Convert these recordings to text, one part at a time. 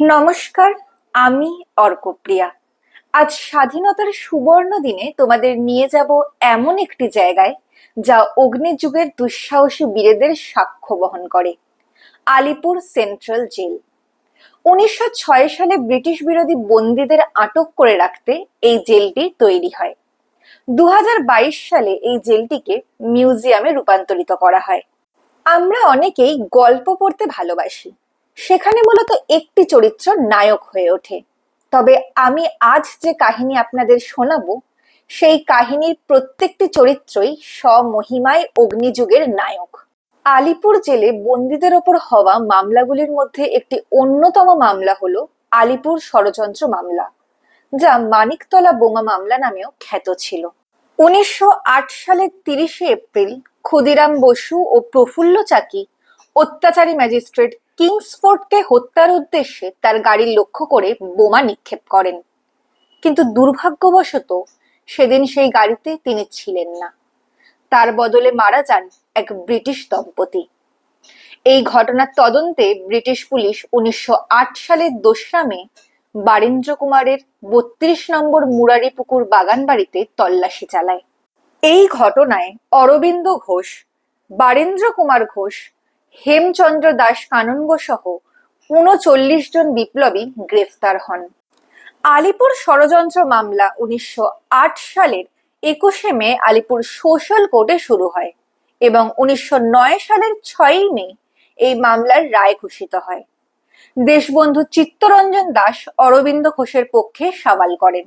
নমস্কার, আমি অর্কপ্রিয়া। আজ স্বাধীনতার সুবর্ণ দিনে তোমাদের নিয়ে যাব এমন একটি জায়গায় যা অগ্নিযুগের দুঃসাহসী বীরেদের সাক্ষ্য বহন করে, আলিপুর সেন্ট্রাল জেল। উনিশশো ছয় সালে ব্রিটিশ বিরোধী বন্দীদের আটক করে রাখতে এই জেলটি তৈরি হয়। দু হাজার বাইশ সালে এই জেলটিকে মিউজিয়ামে রূপান্তরিত করা হয়। আমরা অনেকেই গল্প পড়তে ভালোবাসি সেখানে মূলত একটি চরিত্র নায়ক হয়ে ওঠে। তবে আমি আজ যে কাহিনী আপনাদের শোনাবো, সেই কাহিনীর প্রত্যেকটি চরিত্রই স্বমহিমায় অগ্নিযুগের নায়ক। আলিপুর জেলে বন্দীদের ওপর হওয়া মামলাগুলির মধ্যে একটি অন্যতম মামলা হল আলিপুর ষড়যন্ত্র মামলা, যা মানিকতলা বোমা মামলা নামেও খ্যাত ছিল। উনিশশো আট সালের তিরিশে এপ্রিল ক্ষুদিরাম বসু ও প্রফুল্ল চাকি, অত্যাচারী ম্যাজিস্ট্রেট কিংসফোর্ডকে হত্যার উদ্দেশ্যে তার গাড়ি লক্ষ্য করে বোমা নিক্ষেপ করেন। কিন্তু দুর্ভাগ্যবশত সেদিন সেই গাড়িতে তিনি ছিলেন না। তার বদলে মারা যান এক ব্রিটিশ দম্পতি। এই ঘটনার তদন্তে ব্রিটিশ পুলিশ উনিশশো সালের দোসরা মে বারীন্দ্র কুমারের বত্রিশ নম্বর মুরারি পুকুর বাগান বাড়িতে তল্লাশি চালায়। এই ঘটনায় অরবিন্দ ঘোষ বারেন্দ্র কুমার ঘোষ হেমচন্দ্র দাস কানঙ্গ সহ উনচল্লিশ জন বিপ্লবী গ্রেফতার হন। আলিপুর ষড়যন্ত্র মামলা উনিশশো সালের একুশে মে আলিপুর সোশ্যাল কোর্টে শুরু হয় এবং উনিশশো সালের ছয়ই মে এই মামলার রায় ঘোষিত হয়। দেশবন্ধু চিত্তরঞ্জন দাস অরবিন্দ ঘোষের পক্ষে সওয়াল করেন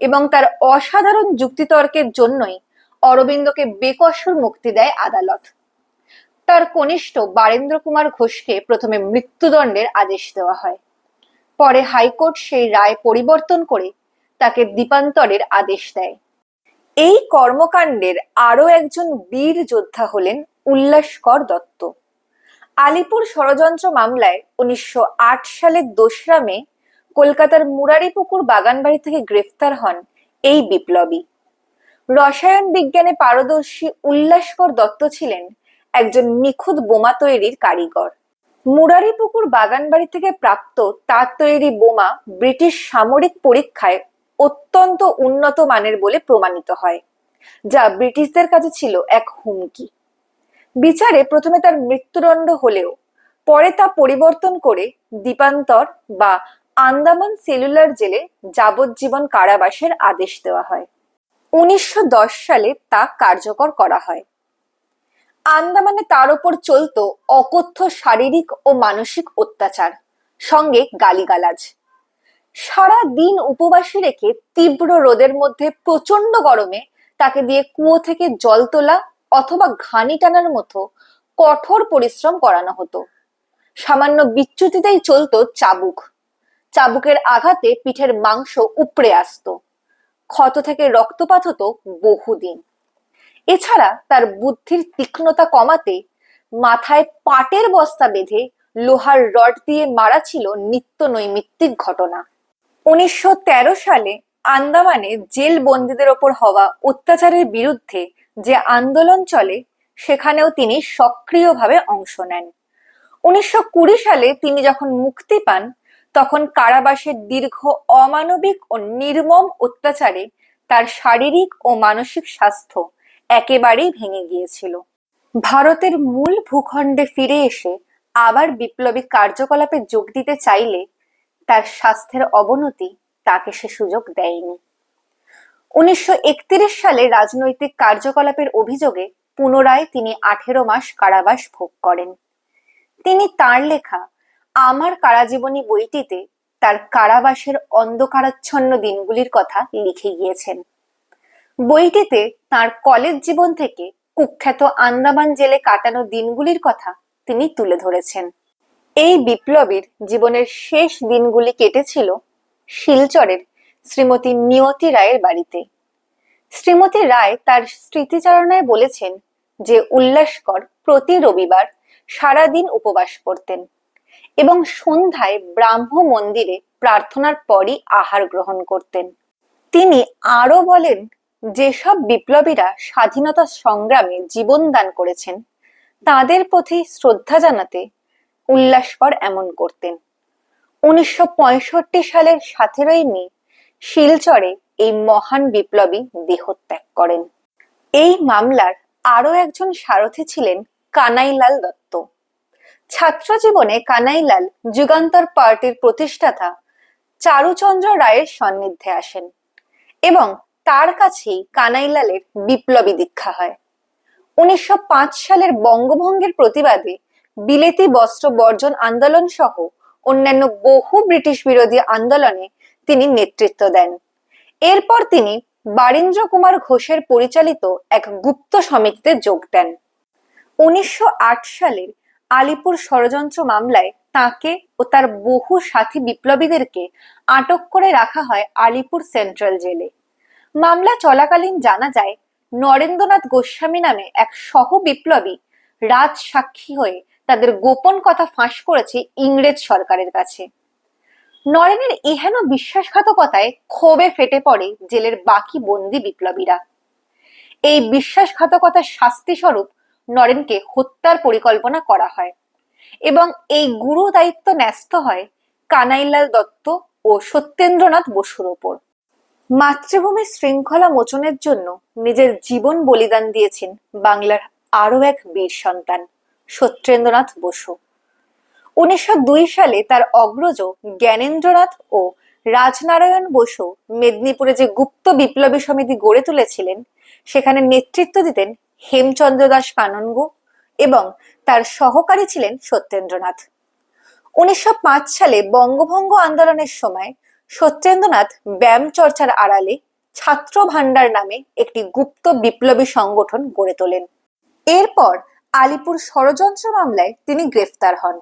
এবং তার অসাধারণ যুক্তিতর্কের জন্যই অরবিন্দকে বেকসুর মুক্তি দেয় আদালত। তার কনিষ্ঠ বারেন্দ্র কুমার ঘোষকে প্রথমে মৃত্যুদণ্ডের আদেশ দেওয়া হয়। পরে হাইকোর্ট সেই রায় পরিবর্তন করে তাকে দ্বীপান্তরের আদেশ দেয়। এই কর্মকাণ্ডের আরও একজন বীর যোদ্ধা হলেন উল্লাসকর দত্ত। আলিপুর ষড়যন্ত্র মামলায় উনিশশো আট সালের দোসরা মে কলকাতার মুরারিপুকুর বাগানবাড়ি থেকে গ্রেফতার হন এই বিপ্লবী। রসায়ন বিজ্ঞানে পারদর্শী উল্লাসকর দত্ত ছিলেন একজন নিখুঁত বোমা তৈরির কারিগর। মুরারিপুকুর বাগানবাড়ি থেকে প্রাপ্ত তার তৈরি বোমা ব্রিটিশ সামরিক পরীক্ষায় অত্যন্ত উন্নত মানের বলে প্রমাণিত হয়, যা ব্রিটিশদের কাছে ছিল এক হুমকি। বিচারে প্রথমে তার মৃত্যুদণ্ড হলেও পরে তা পরিবর্তন করে দ্বীপান্তর বা আন্দামান সেলুলার জেলে যাবজ্জীবন কারাবাসের আদেশ দেওয়া হয়। উনিশশো দশ সালে তা কার্যকর করা হয়। আন্দামানে তার ওপর চলত অকথ্য শারীরিক ও মানসিক অত্যাচার, সঙ্গে গালিগালাজ। সারা দিন উপবাসী রেখে তীব্র রোদের মধ্যে প্রচণ্ড গরমে তাকে দিয়ে কুয়ো থেকে জল তোলা অথবা ঘানি টানার মতো কঠোর পরিশ্রম করানো হতো। সামান্য বিচ্যুতিতেই চলতো চাবুক। চাবুকের আঘাতে পিঠের মাংস উপড়ে আসতো। ক্ষত থেকে রক্তপাত হতো বহুদিন। এছাড়া তার বুদ্ধির তীক্ষ্ণতা কমাতে মাথায় পাটের বস্তা বেঁধে লোহার রড দিয়ে মারা ছিল নিত্য নৈমিত্তিক ঘটনা। উনিশশো তেরো সালে আন্দামানে জেল বন্দীদের ওপর হওয়া অত্যাচারের বিরুদ্ধে যে আন্দোলন চলে, সেখানেও তিনি সক্রিয়ভাবে অংশ নেন। উনিশশো কুড়ি সালে তিনি যখন মুক্তি পান, তখন কারাবাসের দীর্ঘ অমানবিক ও নির্মম অত্যাচারে তার শারীরিক ও মানসিক স্বাস্থ্য একেবারেই ভেঙে গিয়েছিল। ভারতের মূল ভূখণ্ডে ফিরে এসে আবার বিপ্লবী কার্যকলাপে যোগ দিতে চাইলে তার স্বাস্থ্যের অবনতি তাকে সে সুযোগ দেয়নি। উনিশশো একত্রিশ সালে রাজনৈতিক কার্যকলাপের অভিযোগে পুনরায় তিনি আঠেরো মাস কারাবাস ভোগ করেন। তিনি তার লেখা আমার কারাজীবনী বইটিতে তার কারাবাসের অন্ধকারাচ্ছন্ন দিনগুলির কথা লিখে গিয়েছেন। বইটিতে তার কলেজ জীবন থেকে কুখ্যাত আন্দামান জেলে কাটানো দিনগুলির কথা তিনি তুলে ধরেছেন। এই বিপ্লবীর জীবনের শেষ দিনগুলি কেটেছিল শিলচরের শ্রীমতী নিয়তি রায়ের বাড়িতে। শ্রীমতী রায় তার স্মৃতিচারণায় বলেছেন যে উল্লাসকর প্রতি রবিবার সারাদিন উপবাস করতেন এবং সন্ধ্যায় ব্রাহ্ম মন্দিরে প্রার্থনার পরই আহার গ্রহণ করতেন। তিনি আরও বলেন যেসব বিপ্লবীরা স্বাধীনতা সংগ্রামে জীবন দান করেছেন, তাদের প্রতি শ্রদ্ধা জানাতে উল্লাসকর এমন করতেন। উনিশশো পঁয়ষট্টি সালের সতেরোই মে শিলচরে এই মহান বিপ্লবী দেহত্যাগ করেন। এই মামলার আরও একজন সারথি ছিলেন কানাইলাল দত্ত। ছাত্র জীবনে কানাইলাল যুগান্তর পার্টির প্রতিষ্ঠাতা চারুচন্দ্র রায়ের সান্নিধ্যে আসেন এবং তার কাছেই কানাইলালের বিপ্লবী দীক্ষা হয়। উনিশশো পাঁচ সালের বঙ্গভঙ্গের প্রতিবাদে বিলেতি বস্ত্র বর্জন আন্দোলন সহ অন্যান্য বহু ব্রিটিশ বিরোধী আন্দোলনে তিনি নেতৃত্ব দেন। এরপর তিনি বারীন্দ্র কুমার ঘোষের পরিচালিত এক গুপ্ত সমিতিতে যোগ দেন। উনিশশো আট সালের আলিপুর ষড়যন্ত্র মামলায় তাকে ও তার বহু সাথী বিপ্লবীদেরকে আটক করে রাখা হয় আলিপুর সেন্ট্রাল জেলে। মামলা চলাকালীন জানা যায়, নরেন্দ্রনাথ গোস্বামী নামে এক সহ বিপ্লবী রাজ সাক্ষী হয়ে তাদের গোপন কথা ফাঁস করেছে ইংরেজ সরকারের কাছে। নরেনের ইহেন বিশ্বাসঘাতকতায় ক্ষোভে ফেটে পড়ে জেলের বাকি বন্দি বিপ্লবীরা। এই বিশ্বাসঘাতকতার শাস্তি স্বরূপ নরেনকে হত্যার পরিকল্পনা করা হয় এবং এই গুরু দায়িত্ব ন্যস্ত হয় কানাইলাল দত্ত ও সত্যেন্দ্রনাথ বসুর ওপর। মাতৃভূমির শৃঙ্খলা মোচনের জন্য নিজের জীবন বলিদান দিয়েছেন বাংলার আরও এক বীর সন্তান, সত্যেন্দ্রনাথ বসু। উনিশশো দুই সালে তার অগ্রজ জ্ঞানেন্দ্রনাথ ও রাজনারায়ণ বসু মেদিনীপুরে যে গুপ্ত বিপ্লবী সমিতি গড়ে তুলেছিলেন, সেখানে নেতৃত্ব দিতেন হেমচন্দ্র দাস কাননগো এবং তার সহকারী ছিলেন সত্যেন্দ্রনাথ। উনিশশো পাঁচ সালে বঙ্গভঙ্গ আন্দোলনের সময় সত্যেন্দ্রনাথ ব্যায়াম চর্চার আড়ালে ছাত্র ভান্ডার নামে একটি গুপ্ত বিপ্লবী সংগঠন গড়ে তোলেন। এরপর আলিপুর ষড়যন্ত্র মামলায় তিনি গ্রেফতার হন।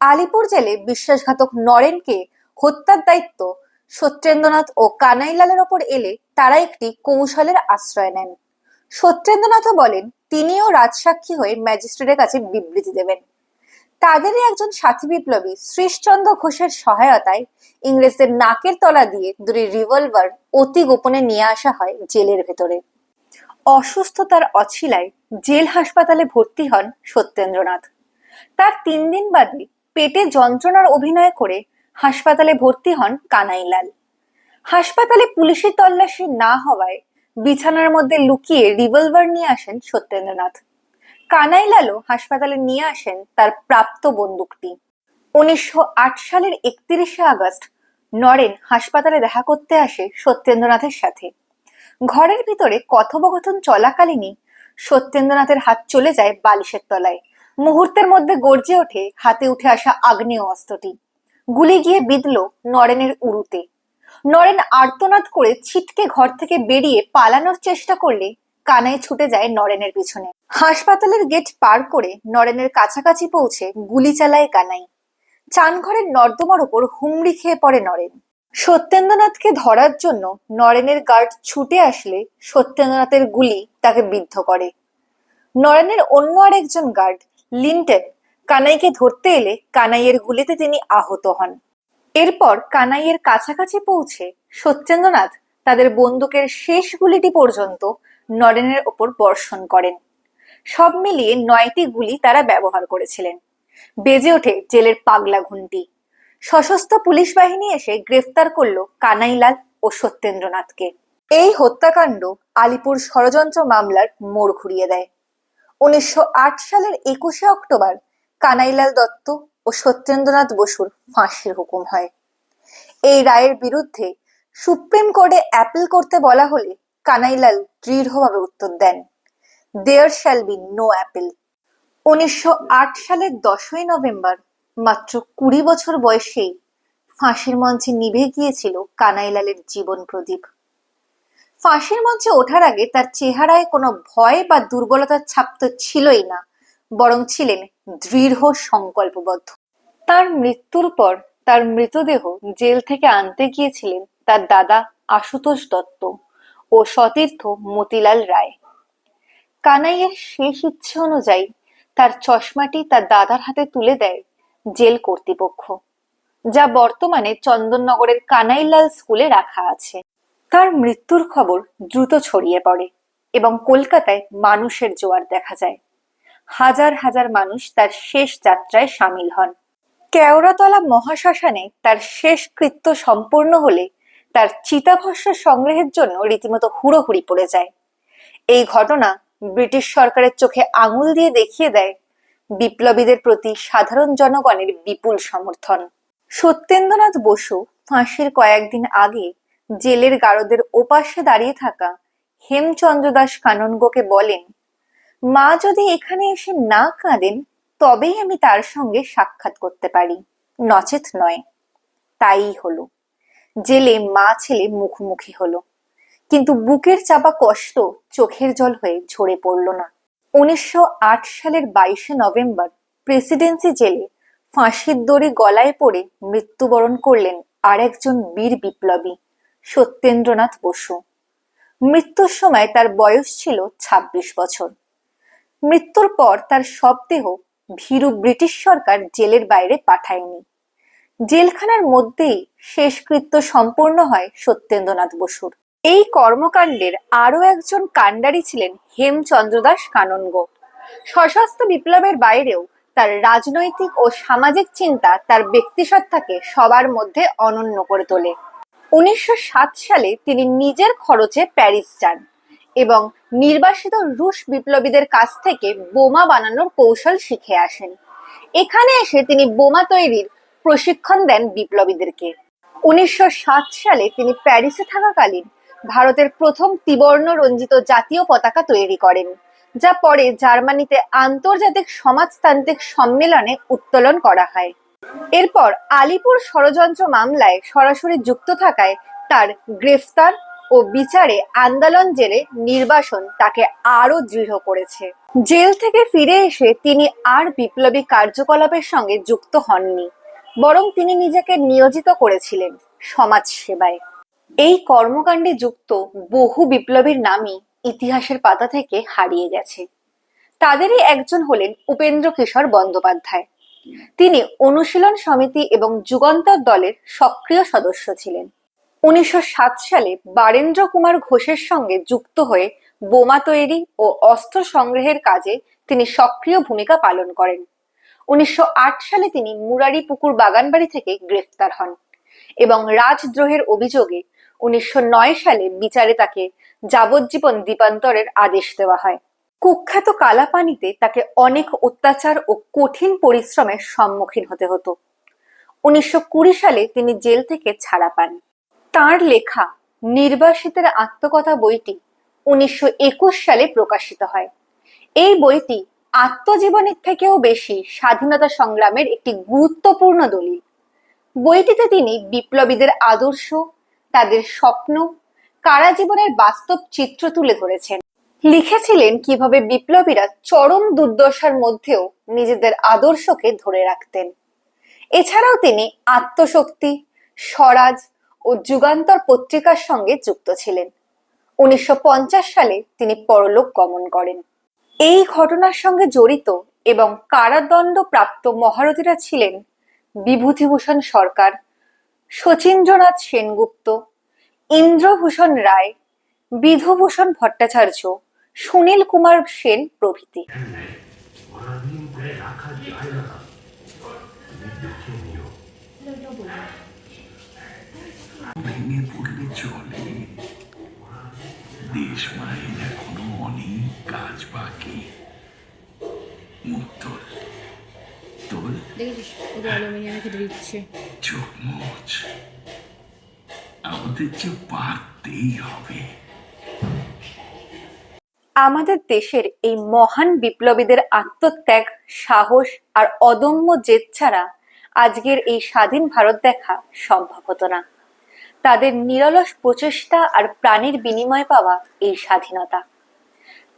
আলিপুর জেলে বিশ্বাসঘাতক নরেনকে হত্যার দায়িত্ব সত্যেন্দ্রনাথ ও কানাইলালের ওপর এলে তারা একটি কৌশলের আশ্রয় নেন। সত্যেন্দ্রনাথও বলেন, তিনিও রাজসাক্ষী হয়ে ম্যাজিস্ট্রেটের কাছে বিবৃতি দেবেন। তাদেরই একজন সাথী বিপ্লবী শ্রীশচন্দ্র ঘোষের সহায়তায় ইংরেজদের নাকের তলা দিয়ে দুটি রিভলভার অতি গোপনে নিয়ে আসা হয় জেলের ভেতরে। অসুস্থতার অছিলায় জেল হাসপাতালে ভর্তি হন সত্যেন্দ্রনাথ। তার তিন দিন বাদে পেটে যন্ত্রণার অভিনয় করে হাসপাতালে ভর্তি হন কানাইলাল। হাসপাতালে পুলিশের তল্লাশি না হওয়ায় বিছানার মধ্যে লুকিয়ে রিভলভার নিয়ে আসেন সত্যেন্দ্রনাথ। কানাইলালও হাসপাতালে নিয়ে আসেন তার প্রাপ্ত বন্দুকটি। উনিশশো আট সালের একত্রিশে আগস্ট নরেন হাসপাতালে দেখা করতে আসে সত্যেন্দ্রনাথের সাথে। ঘরের ভিতরে কথোপকথন চলাকালীনই সত্যেন্দ্রনাথের হাত চলে যায় বালিশের তলায়। মুহূর্তের মধ্যে গর্জে ওঠে হাতে উঠে আসা আগ্নেয় অস্ত্রটি। গুলি গিয়ে বিঁধল নরেনের উরুতে। নরেন আর্তনাদ করে ছিটকে ঘর থেকে বেরিয়ে পালানোর চেষ্টা করলে কানাই ছুটে যায় নরেনের পিছনে। হাসপাতালের গেট পার করে নরেনের কাছাকাছি পৌঁছে গুলি চালায় কানাই। চানঘরের নর্দমার উপর হুমড়ি খেয়ে পড়ে নরেন। সত্যেন্দ্রনাথকে ধরার জন্য নরেনের গার্ড ছুটে আসলে সত্যেন্দ্রনাথের গুলি তাকে বিদ্ধ করে। নরেনের অন্য আরেকজন গার্ড, লিন্টেন, কানাইকে ধরতে এলে কানাইয়ের গুলিতে তিনি আহত হন। এরপর কানাইয়ের কাছাকাছি পৌঁছে সত্যেন্দ্রনাথ তাদের বন্দুকের শেষ গুলিটি পর্যন্ত নরেনের ওপর বর্ষণ করেন। সব মিলিয়ে নয়টি গুলি তারা ব্যবহার করেছিলেন। বেজে ওঠে জেলের পাগলা ঘুন্টি সশস্ত্র পুলিশ বাহিনী এসে গ্রেফতার করল কানাইলাল ও সত্যেন্দ্রনাথকে। এই হত্যাকাণ্ড আলিপুর ষড়যন্ত্র মামলার মোড় ঘুরিয়ে দেয়। উনিশশো সালের একুশে অক্টোবর কানাইলাল দত্ত ও সত্যেন্দ্রনাথ বসুর ফাঁসির হুকুম হয়। এই রায়ের বিরুদ্ধে সুপ্রিম কোর্টে অ্যাপিল করতে বলা হলে কানাইলাল দৃঢ়ভাবে উত্তর দেন there shall be no appeal উনিশশো আট সালের দশই নভেম্বর, মাত্র কুড়ি বছর বয়সেই ফাঁসির মঞ্চে নিভে গিয়েছিল কানাইলালের জীবন প্রদীপ। ফাঁসির মঞ্চে ওঠার আগে তার চেহারায় কোনো ভয় বা দুর্বলতার ছাপ তো ছিলই না, বরং ছিলেন দৃঢ় সংকল্পবদ্ধ। তার মৃত্যুর পর তার মৃতদেহ জেল থেকে আনতে গিয়েছিলেন তার দাদা আশুতোষ দত্ত ও সতীর্থ মতিলাল রায়। কানাইয়ের শেষ ইচ্ছে অনুযায়ী তার চশমাটি তার দাদার হাতে তুলে দেয় জেল কর্তৃপক্ষ, যা বর্তমানে চন্দননগরের কানাইলাল স্কুলে রাখা আছে। তার মৃত্যুর খবর দ্রুত ছড়িয়ে পড়ে এবং কলকাতায় মানুষের জোয়ার দেখা যায়। হাজার হাজার মানুষ তার শেষ যাত্রায় সামিল হন। কেওড়াতলা মহাশ্মশানে তার শেষ কৃত্য সম্পূর্ণ হলে তার চিতাভস্য সংগ্রহের জন্য রীতিমতো হুড়োহুড়ি পড়ে যায়। এই ঘটনা ব্রিটিশ সরকারের চোখে আঙুল দিয়ে দেখিয়ে দেয় বিপ্লবীদের প্রতি সাধারণ জনগণের বিপুল সমর্থন। সত্যেন্দ্রনাথ বসু ফাঁসির কয়েকদিন আগে জেলের গারদের ওপাশে দাঁড়িয়ে থাকা হেমচন্দ্র দাস কাননগোকে বলেন, মা যদি এখানে এসে না কাঁদেন, তবেই আমি তার সঙ্গে সাক্ষাৎ করতে পারি। নচেত নয়। তাই হলো। জেলে মা ছেলে মুখোমুখি হলো। কিন্তু বুকের চাপা কষ্ট চোখের জল হয়ে ঝরে পড়ল না। উনিশশো আট সালের বাইশে নভেম্বর প্রেসিডেন্সি জেলে ফাঁসির দড়ি গলায় পড়ে মৃত্যুবরণ করলেন আর একজন বীর বিপ্লবী, সত্যেন্দ্রনাথ বসু। মৃত্যুর সময় তার বয়স ছিল ২৬ বছর। মৃত্যুর পর তার শবদেহ ভীরু ব্রিটিশ সরকার জেলের বাইরে পাঠায়নি। জেলখানার মধ্যেই শেষকৃত্য সম্পূর্ণ হয় সত্যেন্দ্রনাথ বসুর। এই কর্মকাণ্ডের আরও একজন কাণ্ডারি ছিলেন হেমচন্দ্র দাস কাননগো। সশস্ত্র বিপ্লবের বাইরেও তার রাজনৈতিক ও সামাজিক চিন্তা তার ব্যক্তিসত্তাকে সবার মধ্যে অনন্য করে তোলে। উনিশশো সালে তিনি নিজের খরচে প্যারিস যান এবং নির্বাসিত রুশ বিপ্লবীদের কাছ থেকে বোমা বানানোর কৌশল শিখে আসেন। এখানে এসে তিনি বোমা তৈরির প্রশিক্ষণ দেন বিপ্লবীদেরকে। উনিশশো সাত সালে তিনি প্যারিসে থাকাকালীন ভারতের প্রথম ত্রিবর্ণ রঞ্জিত জাতীয় পতাকা তৈরি করেন, যা পরে জার্মানিতে আন্তর্জাতিক সমাজতান্ত্রিক সম্মেলনে উত্তোলন করা হয়। এরপর আলিপুর ষড়যন্ত্র মামলায় সরাসরি যুক্ত থাকায় তার গ্রেফতার ও বিচারে আন্দোলন জেলে নির্বাসন তাকে আরও দৃঢ় করেছে। জেল থেকে ফিরে এসে তিনি আর বিপ্লবী কার্যকলাপের সঙ্গে যুক্ত হননি, বরং তিনি নিজেকে নিয়োজিত করেছিলেন সমাজ সেবায় এই কর্মকাণ্ডে যুক্ত বহু বিপ্লবীর নামই ইতিহাসের পাতা থেকে হারিয়ে গেছে। তাদেরই একজন হলেন উপেন্দ্র কিশোর বন্দ্যোপাধ্যায়। তিনি অনুশীলন সমিতি এবং যুগান্তর দলের সক্রিয় সদস্য ছিলেন। উনিশশো সালে বারেন্দ্র কুমার ঘোষের সঙ্গে যুক্ত হয়ে বোমা তৈরি ও অস্ত্র সংগ্রহের কাজে তিনি সক্রিয় ভূমিকা পালন করেন। উনিশশো আট সালে তিনি মুরারি পুকুর বাগানবাড়ি থেকে গ্রেফতার হন এবং রাজদ্রোহের অভিযোগে উনিশশো নয় সালে বিচারে তাকে যাবজ্জীবন দ্বীপান্তরের আদেশ দেওয়া হয়। কুখ্যাত কালাপানিতে তাকে অনেক অত্যাচার ও কঠিন পরিশ্রমের সম্মুখীন হতে হতো। উনিশশো কুড়ি সালে তিনি জেল থেকে ছাড়া পান। তার লেখা নির্বাসিতের আত্মকথা বইটি উনিশশো একুশ সালে প্রকাশিত হয়। এই বইটি আত্মজীবনের থেকেও বেশি স্বাধীনতা সংগ্রামের একটি গুরুত্বপূর্ণ দলিল। বইটিতে তিনি বিপ্লবীদের আদর্শ তাদের স্বপ্ন কারাজীবনের বাস্তব চিত্র তুলে ধরেছেন। লিখেছিলেন কীভাবে বিপ্লবীরা চরম দুর্দশার মধ্যেও নিজেদের আদর্শকে ধরে রাখতেন। এছাড়াও তিনি আত্মশক্তি, স্বরাজ ও যুগান্তর পত্রিকার সঙ্গে যুক্ত ছিলেন। উনিশশো পঞ্চাশ সালে তিনি পরলোক গমন করেন। এই ঘটনার সঙ্গে জড়িত এবং কারাদণ্ড প্রাপ্ত মহারথীরা ছিলেন বিভূতিভূষণ সরকার শচীন্দ্রনাথ সেনগুপ্ত, ইন্দ্রভূষণ রায়, বিধুভূষণ ভট্টাচার্য, সুনীল কুমার সেন প্রভৃতি। দেশ মায়ের এখনও অনেক কাজ বাকি। মুক্তর তোর দেখেছিস ওদের অ্যালুমিনিয়ামে খেতে দিচ্ছে। আমাদের যে পারতেই হবে। আমাদের দেশের এই মহান বিপ্লবীদের আত্মত্যাগ সাহস আর অদম্য জেদ ছাড়া আজকের এই স্বাধীন ভারত দেখা সম্ভব হতো না। তাদের নিরলস প্রচেষ্টা আর প্রাণীর বিনিময়ে পাওয়া এই স্বাধীনতা।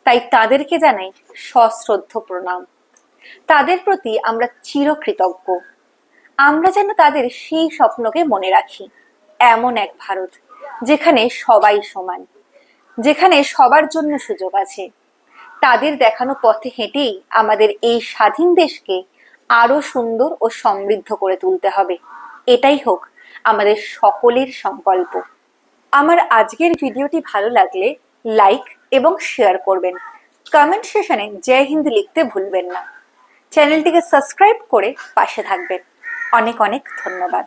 তাই তাদেরকে জানাই সশ্রদ্ধ প্রণাম। তাদের প্রতি আমরা চিরকৃতজ্ঞ। আমরা যেন তাদের সেই স্বপ্নকে মনে রাখি। এমন এক ভারত, যেখানে সবাই সমান, যেখানে সবার জন্য সুযোগ আছে। তাদের দেখানো পথে হেঁটেই আমাদের এই স্বাধীন দেশকে আরও সুন্দর ও সমৃদ্ধ করে তুলতে হবে। এটাই হোক আমাদের সকলের সংকল্প। আমার আজকের ভিডিওটি ভালো লাগলে লাইক এবং শেয়ার করবেন। কমেন্ট সেশনে জয় হিন্দ লিখতে ভুলবেন না। চ্যানেলটিকে সাবস্ক্রাইব করে পাশে থাকবেন। অনেক অনেক ধন্যবাদ।